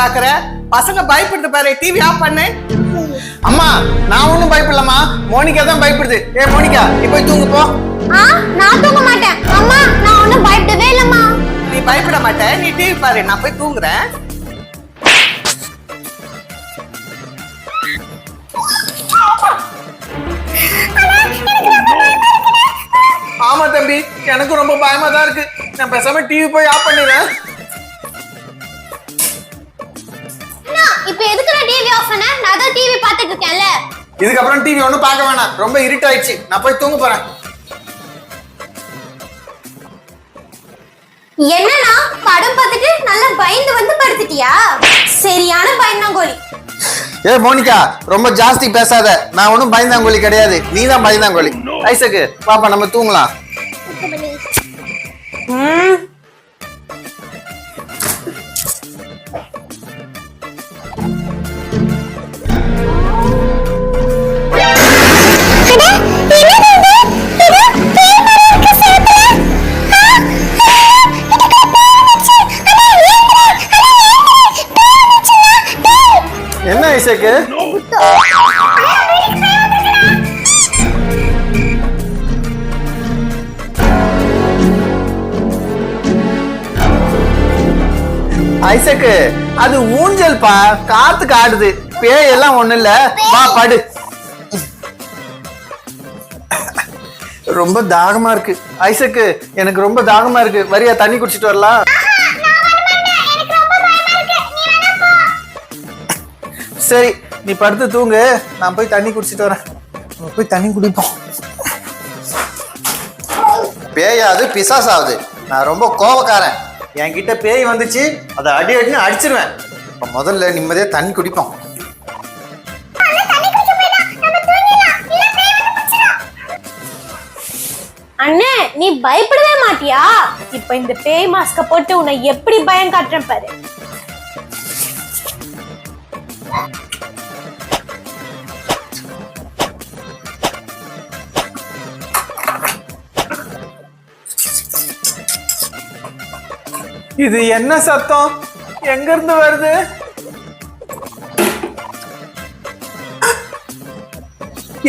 பாக்குற பசங்க பயப்படுது பாரு. டிவி ஆஃப் பண்ணு. அம்மா நான் ஒண்ணும் பயப்படலம்மா. மோனிகா தான் பயப்படுது. ஏ மோனிகா நீ போய் தூங்கு போ. நான் தூங்க மாட்டேன். அம்மா நான் ஒன்றும் பயப்படவே இல்லம்மா. நீ பயப்பட மாட்ட. நீ டிவி பாரு நான் போய் தூங்குறேன். ஆமா தம்பி. எனக்கு ரொம்ப பயமா தான் இருக்கு. நான் பேசாம டிவி போய் ஆஃப் பண்ணிடுறேன். இப்போ எதுக்கு நான் டிவி ஆஃப் பண்ண நான் தான் டிவி பார்த்துட்டு இருக்கேன்ல. இதுக்கப்புறம் டிவி ஒன்றும் பார்க்க வேணாம். ரொம்ப இருட்டாயிடுச்சு. நான் போய் தூங்க போறேன். என்னன்னா படம் பார்த்துட்டு நல்லா பயந்து வந்து படுத்துட்டியா? சரியான பயந்தாங்கோலி ஏ மோனிகா ரொம்ப ஜாஸ்தி பேசாத. நான் ஒன்றும் பயந்தாங்கோலி கிடையாது. நீ தான் பயந்தாங்கோலி ஐசக்கு பாப்பா நம்ம தூங்கலாம். என்ன ஐசக்கு அது ஊஞ்சல் பா காத்துக்கு ஆடுது பேய் எல்லாம் ஒண்ணு இல்ல. வா படு. ரொம்ப தாகமா இருக்கு. ஐசக்கு எனக்கு ரொம்ப தாகமா இருக்கு. வரியா தண்ணி குடிச்சிட்டு வரலாம். சரி நீ படுத்து தூங்கு. நான் போய் தண்ணி குடிச்சிட்டு வரேன். நம்ம போய் தண்ணி குடிப்போம். பேயாது ஆகுது நான் ரொம்ப கோபக்காரன் என்கிட்ட பேய் வந்துச்சு அதை அடி அடின்னு அடிச்சிருவேன். இப்ப முதல்ல நிம்மதியா தண்ணி குடிப்போம். அண்ணே நீ பயப்படவே மாட்டியா? இப்ப இந்த பேய் மாஸ்க போட்டு உன்னை எப்படி பயம் காட்டுறேன் பாரு. இது என்ன சத்தம்? எங்க இருந்து வருது?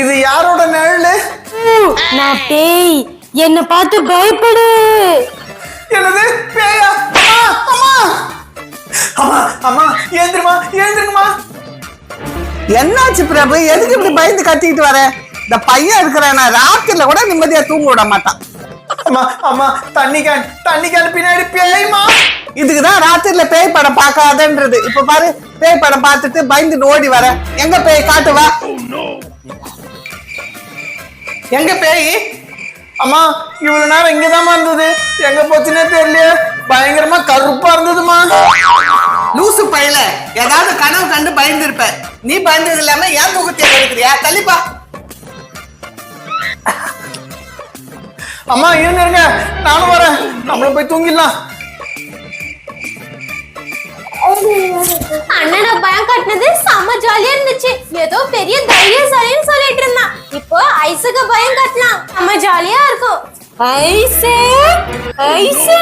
இது யாரோட நிழலு? நான் பேய். என்ன பார்த்து பயப்படு. என்னது? பேயா? அம்மா அம்மா. அம்மா ஏந்திருமா ஏந்திருங்கம்மா. என்னாச்சு பிரபு? எதுக்கு இப்படி பயந்து கத்திக்கிட்டு வர? இந்த பையன் இருக்கிறான். ராத்திரில கூட நிம்மதியா தூங்க விட மாட்டான். அம்மா அம்மா தண்ணி கேன் தண்ணி கேன் பின்னாடி பேய்மா ராத்திரில பேய் படம் பார்க்காதன்றது. இப்ப பாரு பேய் படம் பார்த்துட்டு பயந்துட்டு ஓடி வர. எங்க பேய்? காட்டு வா. எங்க பேய்? அம்மா இவ்வளவு நேரம் இங்கதாம்மா இருந்தது. எங்க போச்சுன்னே தெரியலையே. பயங்கரமா கருப்பா இருந்ததுமா லூசு பையல. ஏதாவது கனவு கண்டு பயந்து இருப்ப நீ பயந்தது இல்லாம ஏன் முகத்தை எடுக்கிறியா? தள்ளிப்பா. அம்மா இருங்க இருங்க. நானும் வரேன். நம்மளும் போய் தூங்கிடலாம். அண்ணனை பயம் கட்டினது செம்ம ஜாலியா இருந்துச்சு. ஏதோ பெரிய தைரியசாலின்னு சொல்லிட்டு இருந்தான். இப்போ ஐஸுக்கு பயம் கட்டலாம். செம்ம ஜாலியா இருக்கும். ஐசே ஐசே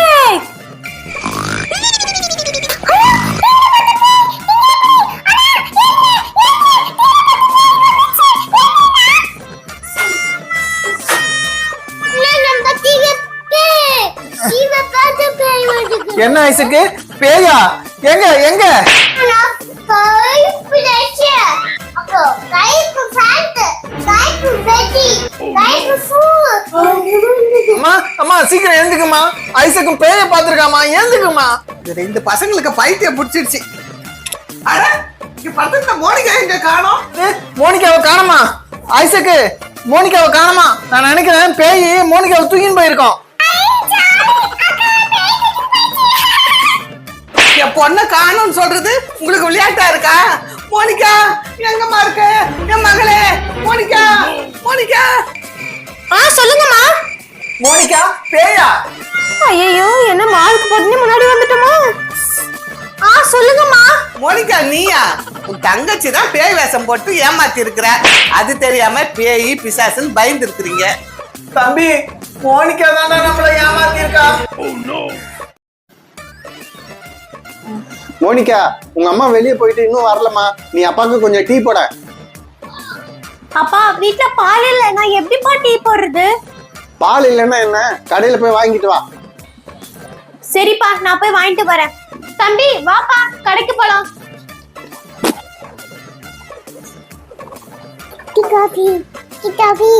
என்ன ஐசுக்கு? பேயா? எங்க எங்க? அம்மா அம்மா சீக்கிரம் எழுந்துக்குமா ஐசக்கும் பேய பாத்துருக்காமா எழுந்துக்குமா இந்த ரெண்டு பசங்களுக்கு பைத்தியம் பிடிச்சிருச்சு. அட இங்க மோனிகா எங்க காணோம்? மோனிகாவை காணமா ஐசக்கு மோனிகாவை காணமா நான் நினைக்கிறேன் பேய் மோனிகாவை தூக்கின்னு போயிருக்கோம். பொண்ணை காணோம்னு சொல்றது உங்களுக்கு விளையாட்டா இருக்கா? மோனிகா எங்கம்மா இருக்க? என் மகளே மோனிகா மோனிகா. ஆ சொல்லுங்கம்மா. மோனிகா பேயா? ஐயோ என்ன மாலுக்கு போட்டு முன்னாடி வந்துட்டோமா? ஆ சொல்லுங்கம்மா. மோனிகா நீயா? உன் தங்கச்சி தான் பேய் வேஷம் போட்டு ஏமாத்தி இருக்கிற அது தெரியாம பேய் பிசாசுன்னு பயந்து இருக்கிறீங்க தம்பி மோனிகா தாண்டா நம்மள ஏமாத்தி இருக்கா மோனிகா உங்க அம்மா வெளியே போயிட்டு இன்னும் வரலம்மா. நீ அப்பாவுக்கு கொஞ்சம் டீ போட. அப்பா வீட்ல பால் இல்ல. நான் எப்படிப்பா டீ போடுறது? பால் இல்லைன்னா என்ன? கடையில போய் வாங்கிட்டு வா. சரிப்பா நான் போய் வாங்கிட்டு வரேன். தம்பி வாப்பா கடைக்கு போலாம். கிட்டாபி கிட்டாபி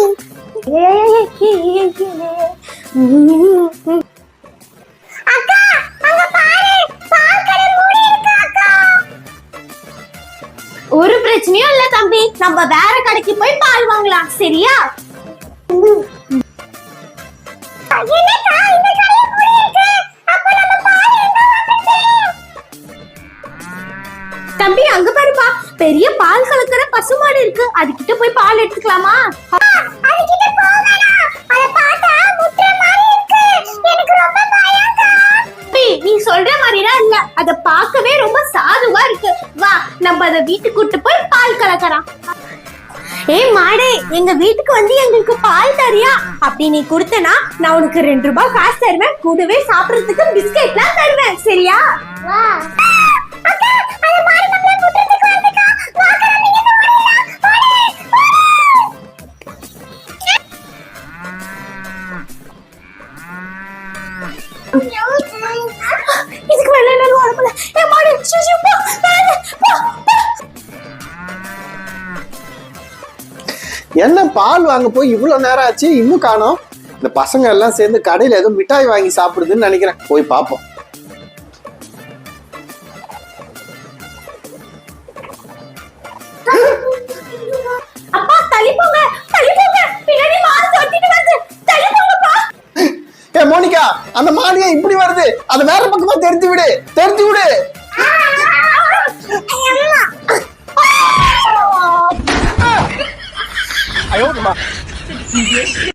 எங்க சரியா தம்பி அங்க பாருப்பா. பெரிய பால் கலக்கிற பசுமாடு இருக்கு. அதுகிட்ட போய் பால் எடுத்துக்கலாமா? மாதிரி நீ சொல்ற மாதிரிலாம் இல்ல. அத பார்க்கவே ரொம்ப சாதுவா இருக்கு. வா நம்ம அத வீட்டுக்கு கூட்டு போய் பால் கலக்கலாம். ஏய் மாடே எங்க வீட்டுக்கு வந்து எங்களுக்கு பால் தரியா? அப்படி நீ கொடுத்தனா நான் உனக்கு ரெண்டு ரூபாய் காசு தருவேன். கூடவே சாப்பிடுறதுக்கு பிஸ்கெட்லாம் தருவேன் சரியா? இதுக்கு மேல என்னால முடியல. ஏய் மாடு போ. என்ன பால் வாங்க போய் இவ்வளவு நேரம் ஆச்சு? இன்னும் காணோம். இந்த பசங்க எல்லாம் சேர்ந்து கடையில ஏதோ மிட்டாய் வாங்கி சாப்பிடுதுன்னு நினைக்கிறேன். போய் பார்ப்போம். மாடு ஏ மோனிகா அந்த மாடியா இப்படி வருது. அதை வேற பக்கமா தெரிஞ்சு விடு. தெரிஞ்சு விடு. 你别信。